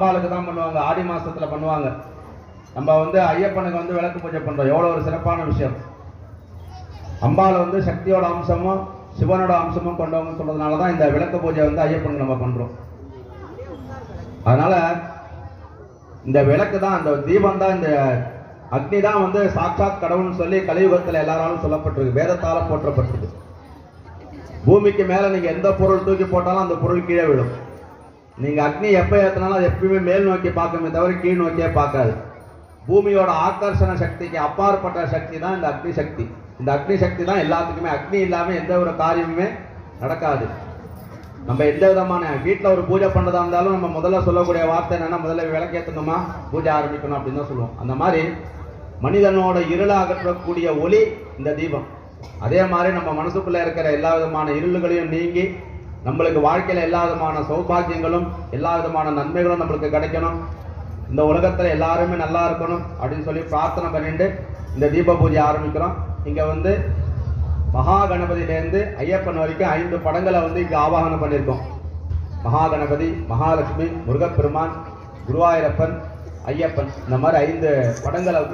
அம்பாளுக்கு தான் பண்ணுவாங்க ஆடி மாதத்தில் பண்ணுவாங்க. நம்ம வந்து ஐயப்பனுக்கு வந்து விளக்கு பூஜை பண்ணுறோம் எவ்வளோ ஒரு சிறப்பான விஷயம். அம்பாவில் வந்து சக்தியோட அம்சமும் சிவனோட அம்சமும் கொண்டவங்க சொல்றதுனால தான் இந்த விளக்கு பூஜை வந்து ஐயப்பனுக்கு நம்ம பண்ணுறோம் அதனால் இந்த விளக்கு தான் இந்த தீபம் தான் இந்த அக்னி தான் வந்து சாட்சாத் கடவுள்னு சொல்லி கலியுகத்தில் எல்லாராலும் சொல்லப்பட்டிருக்கு. வேதத்தால் போற்றப்பட்டிருக்கு. பூமிக்கு மேலே நீங்கள் எந்த பொருள் தூக்கி போட்டாலும் அந்த பொருள் கீழே விழும். நீங்கள் அக்னி எப்போ ஏற்றினாலும் அது எப்பயுமே மேல் நோக்கி பார்க்குமே தவிர கீழ் நோக்கியே பார்க்காது. பூமியோட ஆக்கர்ஷண சக்திக்கு அப்பாற்பட்ட சக்தி தான் இந்த அக்னி சக்தி. இந்த அக்னி சக்தி தான் எல்லாத்துக்குமே. அக்னி இல்லாமல் எந்த ஒரு காரியமுமே நடக்காது. நம்ம எந்த விதமான வீட்டில் ஒரு பூஜை பண்ணுறதா இருந்தாலும் நம்ம முதல்ல சொல்லக்கூடிய வார்த்தை என்னென்னா முதல்ல விளக்கேற்றணுமா பூஜை ஆரம்பிக்கணும் அப்படின்னு தான் சொல்லுவோம். அந்த மாதிரி மனிதனோட இருளை அகற்றக்கூடிய ஒளி இந்த தீபம். அதே மாதிரி நம்ம மனசுக்குள்ளே இருக்கிற எல்லா விதமான இருளுகளையும் நீங்கி நம்மளுக்கு வாழ்க்கையில் எல்லா விதமான சௌபாகியங்களும் எல்லா விதமான நன்மைகளும் நம்மளுக்கு கிடைக்கணும். இந்த உலகத்தில் எல்லாருமே நல்லா இருக்கணும் அப்படின்னு சொல்லி பிரார்த்தனை பண்ணிட்டு இந்த தீப பூஜை ஆரம்பிக்கிறோம். இங்கே வந்து மகா கணபதியிலேருந்து ஐயப்பன் வரைக்கும் ஐந்து படங்களை வந்து இங்கே ஆவாகனம் பண்ணியிருக்கோம். மகா கணபதி மகாலட்சுமி முருகப்பெருமான் குருவாயூரப்பன் ஐயப்பன் இந்த மாதிரி ஐந்து படங்களை வந்து